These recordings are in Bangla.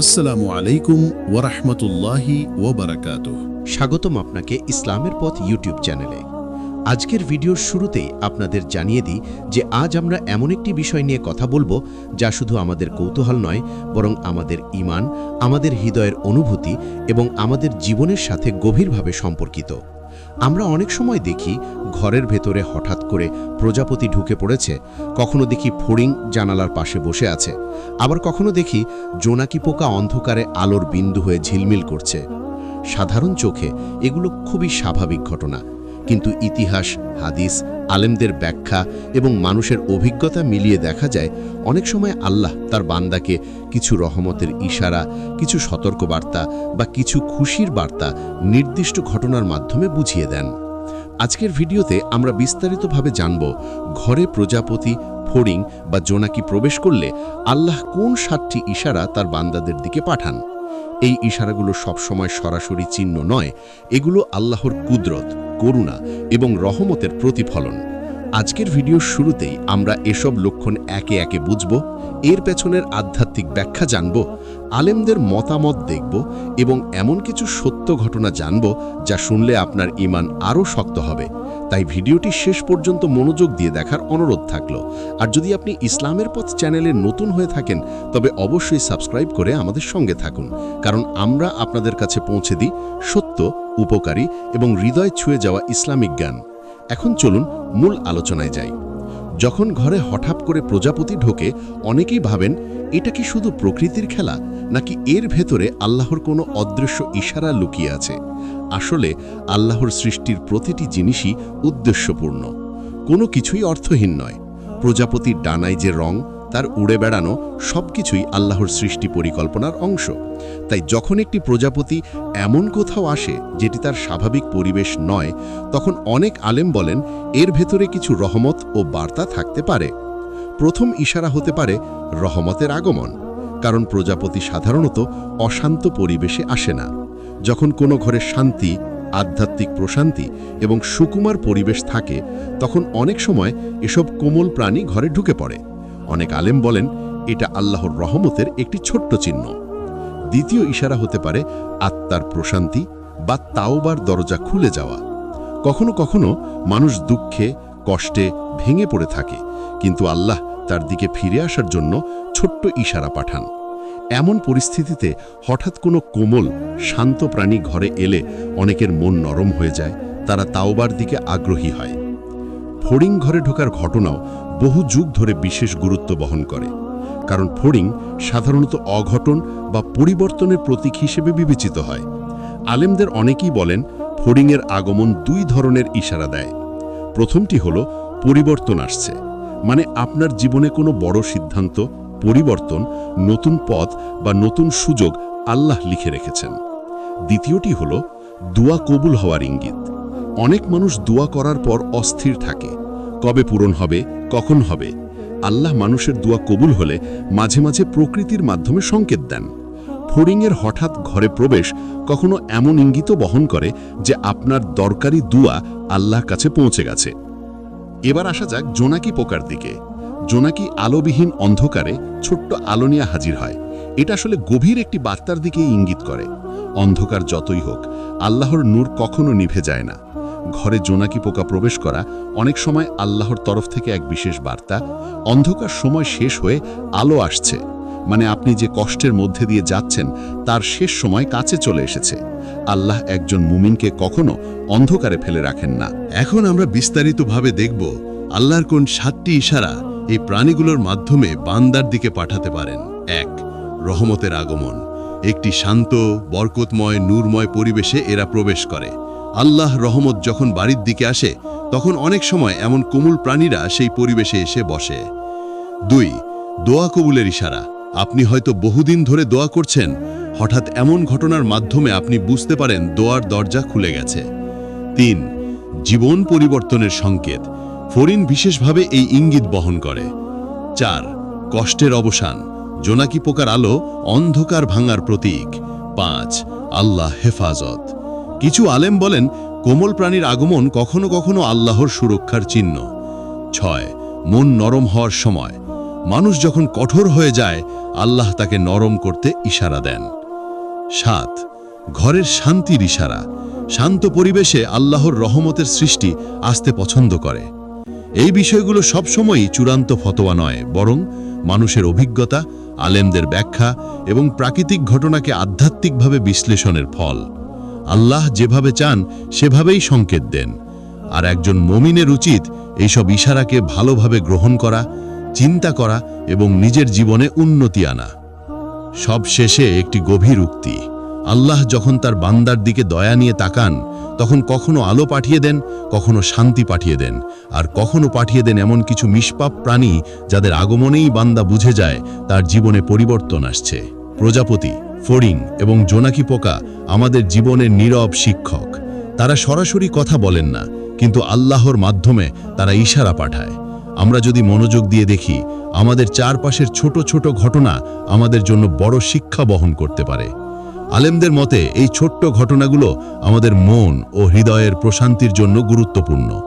আসসালামু আলাইকুম ওরহমতুল্লাহি ওবরাকাতুহ স্বাগতম আপনাকে ইসলামের পথ ইউটিউব চ্যানেলে। আজকের ভিডিওর শুরুতেই আপনাদের জানিয়ে দিই যে আজ আমরা এমন একটি বিষয় নিয়ে কথা বলব যা শুধু আমাদের কৌতূহল নয়, বরং আমাদের ইমান আমাদের হৃদয়ের অনুভূতি এবং আমাদের জীবনের সাথে গভীরভাবে সম্পর্কিত। আমরা অনেক সময় দেখি ঘরের ভেতরে হঠাৎ করে প্রজাপতি ঢুকে পড়েছে, কখনো দেখি ফড়িং জানালার পাশে বসে আছে, আবার কখনো দেখি জোনাকি পোকা অন্ধকারে আলোর বিন্দু হয়ে ঝিলমিল করছে। সাধারণ চোখে এগুলো খুবই স্বাভাবিক ঘটনা। কিন্তু ইতিহাস, হাদিস, আলেমদের ব্যাখ্যা এবং মানুষের অভিজ্ঞতা মিলিয়ে দেখা যায়, অনেক সময় আল্লাহ তার বান্দাকে কিছু রহমতের ইশারা, কিছু সতর্কবার্তা বা কিছু খুশির বার্তা নির্দিষ্ট ঘটনার মাধ্যমে বুঝিয়ে দেন। আজকের ভিডিওতে আমরা বিস্তারিতভাবে জানব ঘরে প্রজাপতি, ফড়িং বা জোনাকি প্রবেশ করলে আল্লাহ কোন সাতটি ইশারা তার বান্দাদের দিকে পাঠান। এই ইশারাগুলো সবসময় সরাসরি চিহ্ন নয়। এগুলো আল্লাহর কুদরত, করুণা এবং রহমতের প্রতিফলন। আজকের ভিডিওর শুরুতেই আমরা এসব লক্ষণ একে একে বুঝব, এর পেছনের আধ্যাত্মিক ব্যাখ্যা জানব, আলেমদের মতামত দেখব এবং এমন কিছু সত্য ঘটনা জানব যা শুনলে আপনার ইমান আরও শক্ত হবে। তাই ভিডিওটি শেষ পর্যন্ত মনোযোগ দিয়ে দেখার অনুরোধ থাকল। আর যদি আপনি ইসলামের পথ চ্যানেলে নতুন হয়ে থাকেন, তবে অবশ্যই সাবস্ক্রাইব করে আমাদের সঙ্গে থাকুন। কারণ আমরা আপনাদের কাছে পৌঁছে দিই সত্য, উপকারী এবং হৃদয় ছুঁয়ে যাওয়া ইসলামিক জ্ঞান। এখন চলুন মূল আলোচনায় যাই। যখন ঘরে হঠাৎ করে প্রজাপতি ঢোকে, অনেকেই ভাবেন, এটা কি শুধু প্রকৃতির খেলা, নাকি এর ভেতরে আল্লাহর কোনো অদৃশ্য ইশারা লুকিয়ে আছে? আসলে আল্লাহর সৃষ্টির প্রতিটি জিনিসই উদ্দেশ্যপূর্ণ। কোনো কিছুই অর্থহীন নয়। প্রজাপতির ডানায় যে রং, তার উড়ে বেড়ানো সবকিছুই আল্লাহর সৃষ্টি পরিকল্পনার অংশ। তাই যখন একটি প্রজাপতি এমন কোথাও আসে যেটি তার স্বাভাবিক পরিবেশ নয়, তখন অনেক আলেম বলেন এর ভেতরে কিছু রহমত ও বার্তা থাকতে পারে। প্রথম ইশারা হতে পারে রহমতের আগমন, কারণ প্রজাপতি সাধারণত অশান্ত পরিবেশে আসে না। যখন কোনো ঘরে শান্তি, আধ্যাত্মিক প্রশান্তি এবং সুকুমার পরিবেশ থাকে, তখন অনেক সময় এসব কোমল প্রাণী ঘরে ঢুকে পড়ে। অনেক আলেম বলেন, এটা আল্লাহর রহমতের একটি ছোট্ট চিহ্ন। দ্বিতীয় ইশারা হতে পারে, আত্মার প্রশান্তি বা তাওবার দরজা খুলে যাওয়া। কখনো কখনো মানুষ দুঃখে, কষ্টে ভেঙে পড়ে থাকে, কিন্তু আল্লাহ তার দিকে ফিরে আসার জন্য ছোট্ট ইশারা পাঠান। এমন পরিস্থিতিতে হঠাৎ কোনো কোমল, শান্ত প্রাণী ঘরে এলে অনেকের মন নরম হয়ে যায়, তারা তাওবার দিকে আগ্রহী হয়। ফড়িং ঘরে ঢোকার ঘটনাও বহু যুগ ধরে বিশেষ গুরুত্ব বহন করে। কারণ ফড়িং সাধারণত অঘটন বা পরিবর্তনের প্রতীক হিসেবে বিবেচিত হয়। আলেমদের অনেকেই বলেন, ফড়িংয়ের আগমন দুই ধরনের ইশারা দেয়। প্রথমটি হল, পরিবর্তন আসছে। মানে আপনার জীবনে কোনো বড় সিদ্ধান্ত পরিবর্তন, নতুন পথ বা নতুন সুযোগ আল্লাহ লিখে রেখেছেন। দ্বিতীয়টি হল, দুয়া কবুল হওয়ার ইঙ্গিত। অনেক মানুষ দোয়া করার পর অস্থির থাকে। কবে পূরণ হবে, কখন হবে? আল্লাহ মানুষের দোয়া কবুল হলে মাঝে মাঝে প্রকৃতির মাধ্যমে সংকেত দেন। ফড়িংয়ের হঠাৎ ঘরে প্রবেশ কখনো এমন ইঙ্গিত বহন করে যে আপনার দরকারি দুয়া আল্লাহ কাছে পৌঁছে গেছে। এবার আসা যাক জোনাকি পোকার দিকে। জোনাকি আলোবিহীন অন্ধকারে ছোট্ট আলো নিয়ে হাজির হয়। এটা আসলে গভীর একটি বার্তার দিকে ইঙ্গিত করে। অন্ধকার যতই হোক, আল্লাহর নূর কখনো নিভে যায় না। ঘরে জোনাকি পোকা প্রবেশ করা অনেক সময় আল্লাহর তরফ থেকে এক বিশেষ বার্তা। অন্ধকার সময় শেষ হয়ে আলো আসছে। মানে আপনি যে কষ্টের মধ্যে দিয়ে যাচ্ছেন, তার শেষ সময় কাছে চলে এসেছে। আল্লাহ একজন মুমিনকে কখনো অন্ধকারে ফেলে রাখেন না। এখন আমরা বিস্তারিতভাবে দেখব আল্লাহর কোন সাতটি ইশারা। এই প্রাণীগুলোর মাধ্যমে বান্দার দিকে পাঠাতে পারেন। এক, রহমতের আগমন। একটি শান্ত, বরকতময়, নূরময় পরিবেশে এরা প্রবেশ করে। আল্লাহ রহমত যখন বাড়ির দিকে আসে, তখন অনেক সময় এমন কোমল প্রাণীরা সেই পরিবেশে এসে বসে। দুই, দোয়া কবুলের ইশারা। আপনি হয়তো বহুদিন ধরে দোয়া করছেন, হঠাৎ এমন ঘটনার মাধ্যমে আপনি বুঝতে পারেন দোয়ার দরজা খুলে গেছে। তিন, জীবন পরিবর্তনের সংকেত। ফরিন বিশেষভাবে এই ইঙ্গিত বহন করে। চার, কষ্টের অবসান, জোনাকি পোকার আলো, অন্ধকার ভাঙার প্রতীক। পাঁচ, আল্লাহ হেফাজত। কিছু আলেম বলেন, কোমল প্রাণীর আগমন কখনো কখনো আল্লাহর সুরক্ষার চিহ্ন। ছয়, মন নরম হওয়ার সময়। মানুষ যখন কঠোর হয়ে যায়, আল্লাহ তাকে নরম করতে ইশারা দেন। সাত, ঘরের শান্তির ইশারা। শান্ত পরিবেশে আল্লাহর রহমতের সৃষ্টি আসতে পছন্দ করে। এই বিষয়গুলো সবসময়ই চূড়ান্ত ফতোয়া নয়, বরং মানুষের অভিজ্ঞতা, আলেমদের ব্যাখ্যা এবং প্রাকৃতিক ঘটনাকে আধ্যাত্মিকভাবে বিশ্লেষণের ফল। আল্লাহ যেভাবে চান, সেভাবেই সংকেত দেন। আর একজন মমিনের উচিত এইসব ইশারাকে ভালোভাবে গ্রহণ করা, চিন্তা করা এবং নিজের জীবনে উন্নতি আনা। সব শেষে একটি গভীর উক্তি। আল্লাহ যখন তার বান্দার দিকে দয়া নিয়ে তাকান, তখন কখনো আলো পাঠিয়ে দেন, কখনো শান্তি পাঠিয়ে দেন, আর কখনো পাঠিয়ে দেন এমন কিছু নিষ্পাপ প্রাণী যাদের আগমনেই বান্দা বুঝে যায় তার জীবনে পরিবর্তন আসছে। প্রজাপতি, ফড়িং এবং জোনাকি পোকা আমাদের জীবনের নীরব শিক্ষক। তারা সরাসরি কথা বলেন না, কিন্তু আল্লাহর মাধ্যমে তারা ইশারা পাঠায়। আমরা যদি মনোযোগ দিয়ে দেখি, আমাদের চারপাশের ছোট ছোট ঘটনা আমাদের জন্য বড় শিক্ষা বহন করতে পারে। আলেমদের মতে, এই ছোট্ট ঘটনাগুলো আমাদের মন ও হৃদয়ের প্রশান্তির জন্য গুরুত্বপূর্ণ।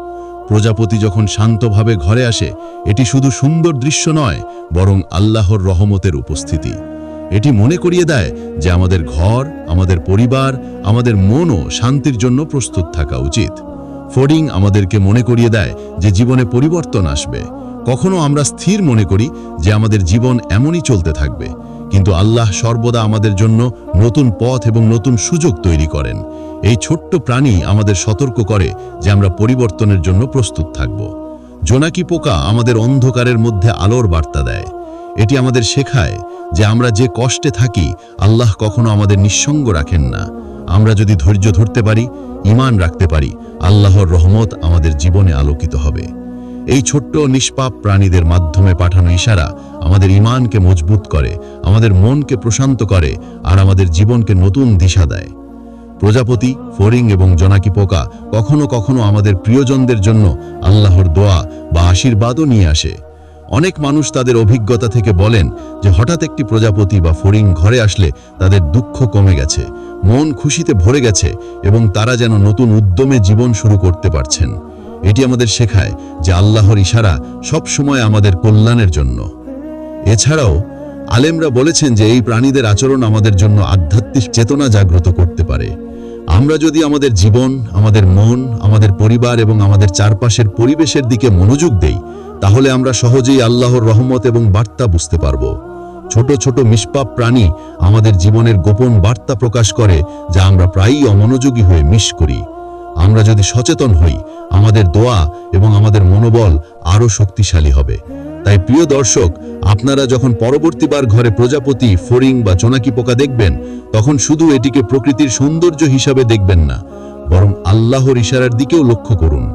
প্রজাপতি যখন শান্তভাবে ঘরে আসে, এটি শুধু সুন্দর দৃশ্য নয়, বরং আল্লাহর রহমতের উপস্থিতি। এটি মনে করিয়ে দেয় যে আমাদের ঘর, আমাদের পরিবার, আমাদের মনও শান্তির জন্য প্রস্তুত থাকা উচিত। ফোডিং আমাদেরকে মনে করিয়ে দেয় যে জীবনে পরিবর্তন আসবে। কখনো আমরা স্থির মনে করি যে আমাদের জীবন এমনই চলতে থাকবে। কিন্তু আল্লাহ সর্বদা আমাদের জন্য নতুন পথ এবং নতুন সুযোগ তৈরি করেন। এই ছোট্ট প্রাণী আমাদের সতর্ক করে যে আমরা পরিবর্তনের জন্য প্রস্তুত থাকব। জোনাকি পোকা আমাদের অন্ধকারের মধ্যে আলোর বার্তা দেয়। এটি আমাদের শেখায় যে আমরা যে কষ্টে থাকি, আল্লাহ কখনো আমাদের নিঃসঙ্গ রাখেন না। আমরা যদি ধৈর্য ধরতে পারি, ঈমান রাখতে পারি, আল্লাহর রহমত আমাদের জীবনে আলোকিত হবে। এই ছোট্ট নিষ্পাপ প্রাণীদের মাধ্যমে পাঠানো ইশারা আমাদের ঈমানকে মজবুত করে, আমাদের মনকে প্রশান্ত করে, আর আমাদের জীবনকে নতুন দিশা দেয়। প্রজাপতি, ফড়িং এবং জনাকি পোকা কখনো কখনো আমাদের প্রিয়জনদের জন্য আল্লাহর দোয়া বা আশীর্বাদও নিয়ে আসে। অনেক মানুষ তাদের অভিজ্ঞতা থেকে বলেন যে হঠাৎ একটি প্রজাপতি বা ফড়িং ঘরে আসলে তাদের দুঃখ কমে গেছে, মন খুশিতে ভরে গেছে এবং তারা যেন নতুন উদ্যমে জীবন শুরু করতে পারছেন। এটি আমাদের শেখায় যে আল্লাহর ইশারা সব সময় আমাদের কল্যাণের জন্য। এছাড়াও, আলেমরা বলেছেন যে এই প্রাণীদের আচরণ আমাদের জন্য আধ্যাত্মিক চেতনা জাগ্রত করতে পারে। আমরা যদি আমাদের জীবন, আমাদের মন, আমাদের পরিবার এবং আমাদের চারপাশের পরিবেশের দিকে মনোযোগ দেই, তাহলে আমরা সহজেই আল্লাহর রহমত এবং বার্তা বুঝতে পারব। ছোট ছোট নিষ্পাপ প্রাণী আমাদের জীবনের গোপন বার্তা প্রকাশ করে, যা আমরা প্রায়ই অমনোযোগী হয়ে মিস করি। আমরা যদি সচেতন হই, আমাদের দোয়া এবং আমাদের মনোবল আরও শক্তিশালী হবে। তাই প্রিয় দর্শক, আপনারা যখন পরবর্তীবার ঘরে প্রজাপতি, ফড়িং বা চোনাকি পোকা দেখবেন, তখন শুধু এটিকে প্রকৃতির সৌন্দর্য হিসাবে দেখবেন না, বরং আল্লাহর ইশারার দিকেও লক্ষ্য করুন।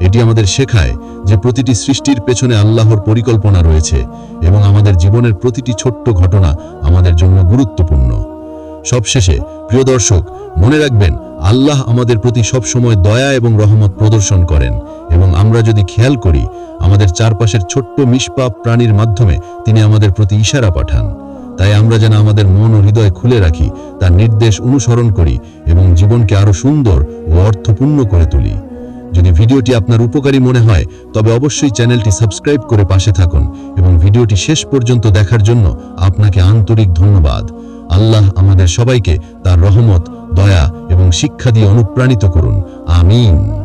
এটি আমাদের শেখায় যে প্রতিটি সৃষ্টির পেছনে আল্লাহর পরিকল্পনা রয়েছে এবং আমাদের জীবনের প্রতিটি ছোট্ট ঘটনা আমাদের জন্য গুরুত্বপূর্ণ। সবশেষে, প্রিয় দর্শক, মনে রাখবেন, আল্লাহ আমাদের প্রতি সবসময় দয়া এবং রহমত প্রদর্শন করেন এবং আমরা যদি খেয়াল করি, আমাদের চারপাশের ছোট্ট নিষ্পাপ প্রাণীর মাধ্যমে তিনি আমাদের প্রতি ইশারা পাঠান। তাই আমরা যেন আমাদের মন ও হৃদয় খুলে রাখি, তার নির্দেশ অনুসরণ করি এবং জীবনকে আরও সুন্দর ও অর্থপূর্ণ করে তুলি। যদি ভিডিওটি আপনার উপকারী মনে হয়, তবে অবশ্যই চ্যানেলটি সাবস্ক্রাইব করে পাশে থাকুন এবং ভিডিওটি শেষ পর্যন্ত দেখার জন্য আপনাকে আন্তরিক ধন্যবাদ। আল্লাহ আমাদের সবাইকে তার রহমত দয়া এবং শিক্ষা দিয়ে অনুপ্রাণিত করুন। আমিন।